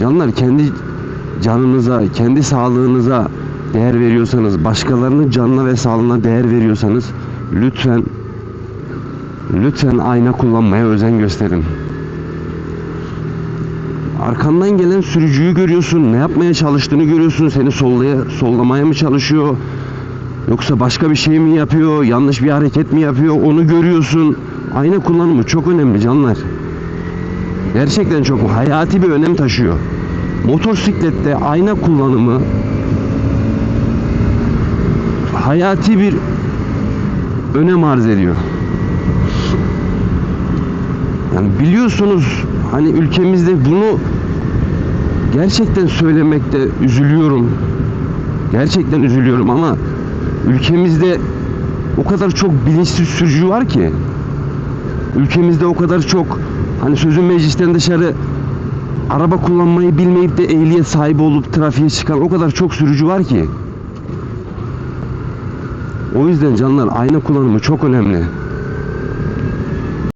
Canlar kendi canınıza, kendi sağlığınıza değer veriyorsanız, başkalarının canına ve sağlığına değer veriyorsanız lütfen lütfen ayna kullanmaya özen gösterin. Arkandan gelen sürücüyü görüyorsun, ne yapmaya çalıştığını görüyorsun, seni sollaya, sollamaya mı çalışıyor, yoksa başka bir şey mi yapıyor, yanlış bir hareket mi yapıyor, onu görüyorsun. Ayna kullanımı çok önemli canlar. Gerçekten çok hayati bir önem taşıyor. Motosiklette ayna kullanımı hayati bir önem arz ediyor. Yani biliyorsunuz hani ülkemizde bunu gerçekten söylemekte üzülüyorum. Gerçekten üzülüyorum ama ülkemizde o kadar çok bilinçsiz sürücü var ki ülkemizde o kadar çok hani sözün meclisten dışarı araba kullanmayı bilmeyip de ehliyet sahibi olup trafiğe çıkan o kadar çok sürücü var ki. O yüzden canlar ayna kullanımı çok önemli.